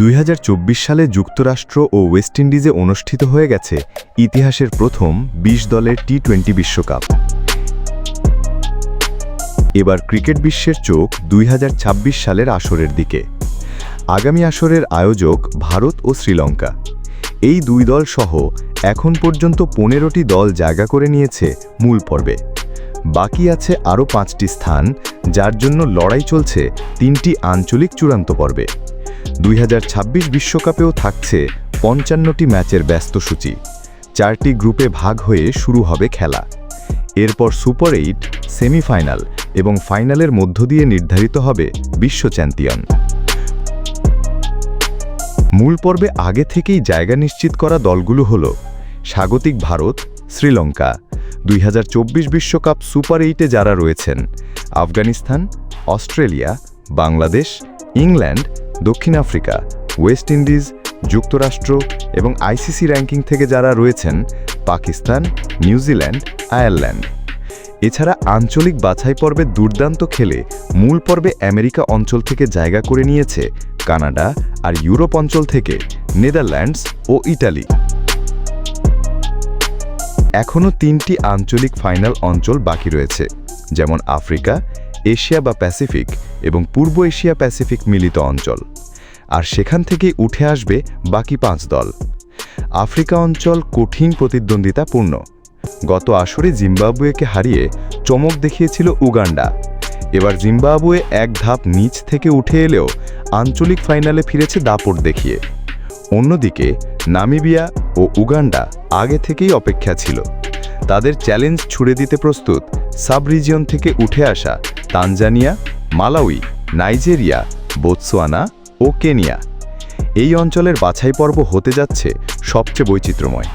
দুই হাজার চব্বিশ সালে যুক্তরাষ্ট্র ও ওয়েস্ট ইন্ডিজে অনুষ্ঠিত হয়ে গেছে ইতিহাসের প্রথম ২০ দলের টি টোয়েন্টি বিশ্বকাপ। এবার ক্রিকেট বিশ্বের চোখ দুই হাজার ছাব্বিশ সালের আসরের দিকে। আগামী আসরের আয়োজক ভারত ও শ্রীলঙ্কা। এই দুই দল সহ এখন পর্যন্ত পনেরোটি দল জায়গা করে নিয়েছে মূল পর্বে। বাকি আছে আরও পাঁচটি স্থান, যার জন্য লড়াই চলছে তিনটি আঞ্চলিক চূড়ান্ত পর্বে। দুই বিশ্বকাপেও থাকছে পঞ্চান্নটি ম্যাচের ব্যস্ত সূচি। চারটি গ্রুপে ভাগ হয়ে শুরু হবে খেলা। এরপর সুপার এইট, সেমিফাইনাল এবং ফাইনালের মধ্য দিয়ে নির্ধারিত হবে বিশ্ব চ্যাম্পিয়ন। মূল পর্বে আগে থেকেই জায়গা নিশ্চিত করা দলগুলো হল স্বাগতিক ভারত, শ্রীলঙ্কা। দুই বিশ্বকাপ সুপার এইটে যারা রয়েছেন, আফগানিস্তান, অস্ট্রেলিয়া, বাংলাদেশ, ইংল্যান্ড দক্ষিণ আফ্রিকা, ওয়েস্ট ইন্ডিজ, যুক্তরাষ্ট্র এবং আইসিসি র্যাঙ্কিং থেকে যারা রয়েছেন, পাকিস্তান নিউজিল্যান্ড আয়ারল্যান্ড। এছাড়া আঞ্চলিক বাছাই পর্বে দুর্দান্ত খেলে মূল পর্বে আমেরিকা অঞ্চল থেকে জায়গা করে নিয়েছে কানাডা আর ইউরোপ অঞ্চল থেকে নেদারল্যান্ডস ও ইটালি। এখনও তিনটি আঞ্চলিক ফাইনাল অঞ্চল বাকি রয়েছে, যেমন আফ্রিকা এশিয়া বা প্যাসিফিক এবং পূর্ব এশিয়া প্যাসিফিক মিলিত অঞ্চল। আর সেখান থেকে উঠে আসবে বাকি পাঁচ দল। আফ্রিকা অঞ্চল কঠিন প্রতিদ্বন্দ্বিতাপূর্ণ। গত আসরে জিম্বাবুয়েকে হারিয়ে চমক দেখিয়েছিল উগান্ডা। এবার জিম্বাবুয়ে এক ধাপ নিচ থেকে উঠে এলেও আঞ্চলিক ফাইনালে ফিরেছে দাপট দেখিয়ে। অন্যদিকে, নামিবিয়া ও উগান্ডা আগে থেকেই অপেক্ষা ছিল। তাদের চ্যালেঞ্জ ছুড়ে দিতে প্রস্তুত সাব রিজিয়ন থেকে উঠে আসা তানজানিয়া, মালাউই, নাইজেরিয়া বোতসোয়ানা ও কেনিয়া। এই অঞ্চলের বাছাই পর্ব হতে যাচ্ছে সবচেয়ে বৈচিত্র্যময়।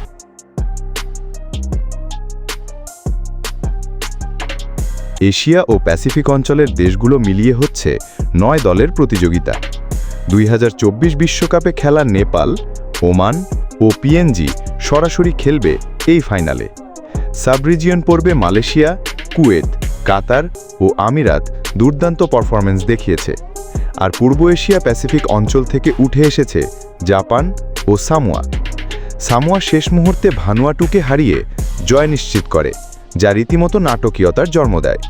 এশিয়া ও প্যাসিফিক অঞ্চলের দেশগুলো মিলিয়ে হচ্ছে নয় দলের প্রতিযোগিতা। দুই বিশ্বকাপে খেলা নেপাল, ওমান ও পিএনজি সরাসরি খেলবে এই ফাইনালে। সাবরিজিয়ন পর্বে মালয়েশিয়া, কুয়েত, কাতার ও আমিরাত দুর্দান্ত পারফরমেন্স দেখিয়েছে। আর পূর্ব এশিয়া প্যাসিফিক অঞ্চল থেকে উঠে এসেছে জাপান ও সামোয়া। সামোয়া শেষ মুহূর্তে ভানুয়াটুকে হারিয়ে জয় নিশ্চিত করে, যা রীতিমতো নাটকীয়তার জন্ম দেয়।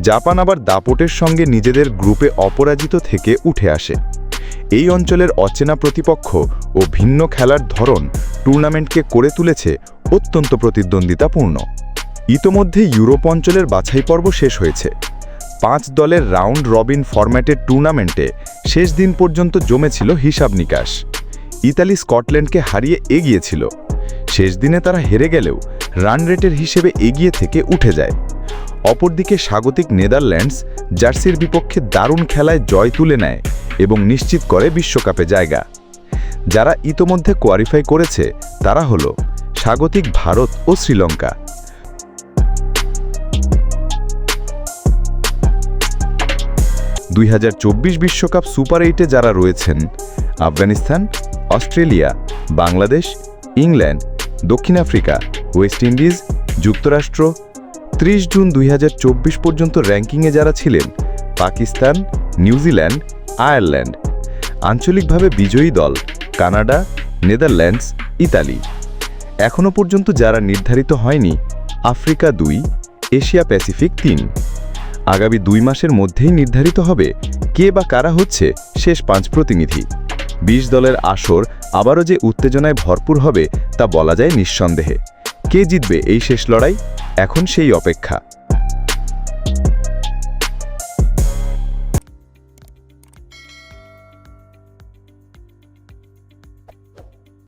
জাপান আবার দাপটের সঙ্গে নিজেদের গ্রুপে অপরাজিত থেকে উঠে আসে। এই অঞ্চলের অচেনা প্রতিপক্ষ ও ভিন্ন খেলার ধরন টুর্নামেন্টকে করে তুলেছে অত্যন্ত প্রতিদ্বন্দ্বিতাপূর্ণ। ইতোমধ্যে ইউরোপ অঞ্চলের বাছাই পর্ব শেষ হয়েছে। পাঁচ দলের রাউন্ড রবিন ফরম্যাটের টুর্নামেন্টে শেষ দিন পর্যন্ত জমেছিল হিসাব নিকাশ। ইতালি স্কটল্যান্ডকে হারিয়ে এগিয়েছিল। শেষ দিনে তারা হেরে গেলেও রান রেটের হিসেবে এগিয়ে থেকে উঠে যায়। অপরদিকে স্বাগতিক নেদারল্যান্ডস জার্সির বিপক্ষে দারুণ খেলায় জয় তুলে নেয় এবং নিশ্চিত করে বিশ্বকাপে জায়গা। যারা ইতোমধ্যে কোয়ালিফাই করেছে তারা হল স্বাগতিক ভারত ও শ্রীলঙ্কা। দুই হাজার চব্বিশ বিশ্বকাপ সুপার এইটে যারা রয়েছেন, আফগানিস্তান, অস্ট্রেলিয়া, বাংলাদেশ, ইংল্যান্ড, দক্ষিণ আফ্রিকা, ওয়েস্ট ইন্ডিজ, যুক্তরাষ্ট্র ৩০ জুন দুই হাজার চব্বিশ পর্যন্ত র্যাঙ্কিংয়ে যারা ছিলেন, পাকিস্তান, নিউজিল্যান্ড, আয়ারল্যান্ড। আঞ্চলিকভাবে বিজয়ী দল কানাডা, নেদারল্যান্ডস, ইতালি। এখনও পর্যন্ত যারা নির্ধারিত হয়নি, আফ্রিকা দুই, এশিয়া প্যাসিফিক তিন। আগামী দুই মাসের মধ্যেই নির্ধারিত হবে কে বা কারা হচ্ছে শেষ পাঁচ প্রতিনিধি। বিশ দলের আসর আবারও যে উত্তেজনায় ভরপুর হবে তা বলা যায় নিঃসন্দেহে। কে জিতবে এই শেষ লড়াই? এখন সেই অপেক্ষা।